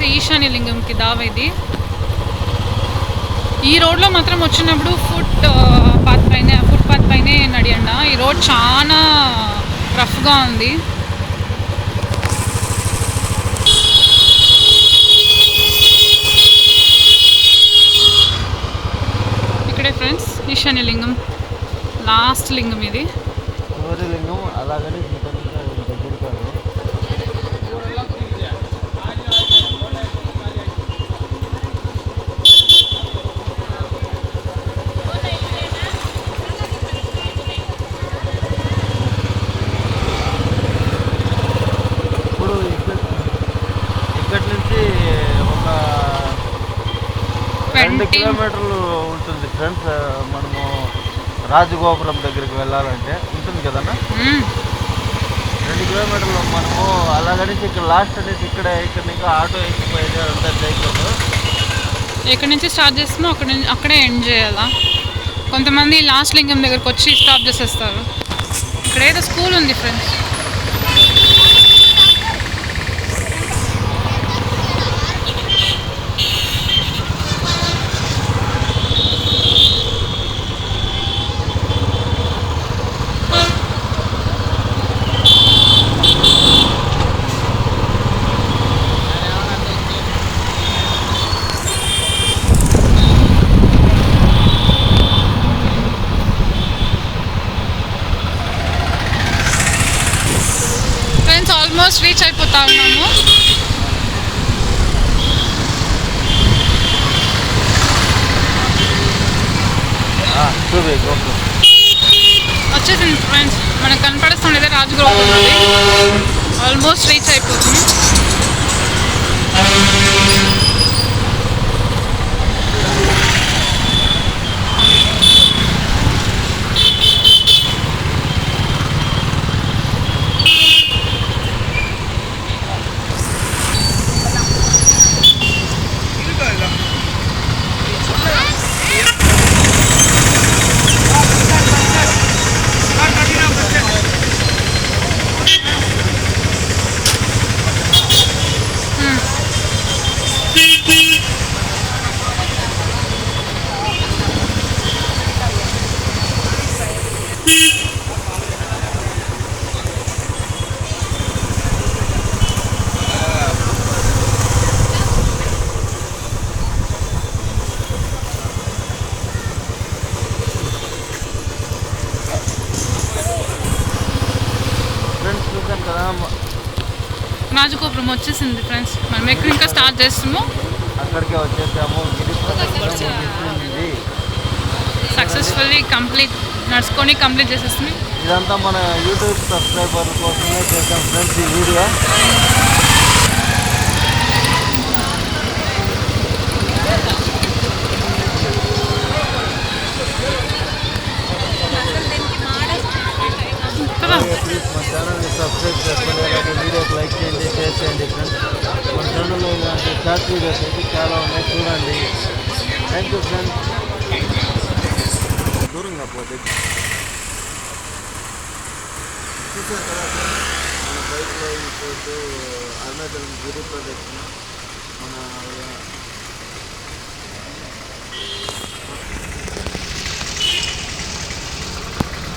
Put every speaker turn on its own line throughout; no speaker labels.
వచ్చేసి ఈశాన్య లింగంకి దావ ఇది. ఈ రోడ్లో మాత్రం వచ్చినప్పుడు ఫుట్ పాత్ పైన ఫుట్ పాత్ పైనే నడియండి ఈ రోడ్ చాలా రఫ్గా ఉంది. ఇక్కడే ఫ్రెండ్స్ ఈశాన్య లింగం లాస్ట్ లింగం ఇది
సూర్యలింగం ఇంత దగ్గర కాదు ఇప్పుడు ఇక్కడ ఇక్కడి నుంచి ఒక రెండు కిలోమీటర్లు ఉంటుంది ఫ్రెండ్స్ మనము రాజగోపురం దగ్గరికి వెళ్ళాలంటే ఉంటుంది కదన్నా? రెండు కిలోమీటర్లు మనము అలాగనేసి ఇక్కడ లాస్ట్ అనేసి ఇక్కడ ఇక్కడ నుంచి ఆటో ఎక్కిపోయేది అంతా చేయకూడదు
ఎక్కడి నుంచి స్టార్ట్ చేస్తామో అక్కడ నుంచి అక్కడే ఎండ్ చేయాలా? కొంతమంది లాస్ట్ లింగం దగ్గరకు వచ్చి స్టాప్ చేసేస్తారు. ఇక్కడ ఏదో స్కూల్ ఉంది ఫ్రెండ్స్. ఆల్మోస్ట్ రీచ్ అయిపోతా ఉన్నాము వచ్చేసింది ఫ్రెండ్స్ మనకు కనపడుతుండేదే రాజగోపురం అది ఆల్మోస్ట్ రీచ్ అయిపోతుంది
ఫ్రెండ్స్ చూసాను కదా?
రాజగోపురం వచ్చేసింది ఫ్రెండ్స్. మనం ఎక్కడ ఇంకా స్టార్ట్ చేస్తాము.
అక్కడికే వచ్చేసాము.
సక్సెస్ఫుల్లీ కంప్లీట్ నడుచుకొని కంప్లీట్ చేసేస్తుంది.
ఇదంతా మన యూట్యూబ్ సబ్స్క్రైబర్ కోసమే చేసాం ఫ్రెండ్స్ ఈ వీడియో. ఛానల్ని సబ్స్క్రైబ్ చేసుకోండి అలాగే వీడియోకి లైక్ చేయండి షేర్ చేయండి ఫ్రెండ్స్ మన ఛానల్లో ఇలాంటి షార్ట్ వీడియోస్ అయితే చాలా ఉన్నాయి చూడండి థ్యాంక్ యూ ఫ్రెండ్స్ దూరంగా పోతే చూసారు కదా friends? మన బైక్లో ఇప్పుడు అరుణాచలం గిరి ప్రదక్షిణ మన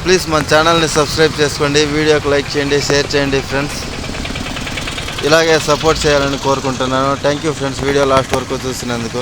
ప్లీజ్ మన ఛానల్ని సబ్స్క్రైబ్ చేసుకోండి వీడియోకి లైక్ చేయండి షేర్ చేయండి ఫ్రెండ్స్. ఇలాగే సపోర్ట్ చేయాలని కోరుకుంటున్నాను. Thank you friends video last వరకు చూసినందుకు.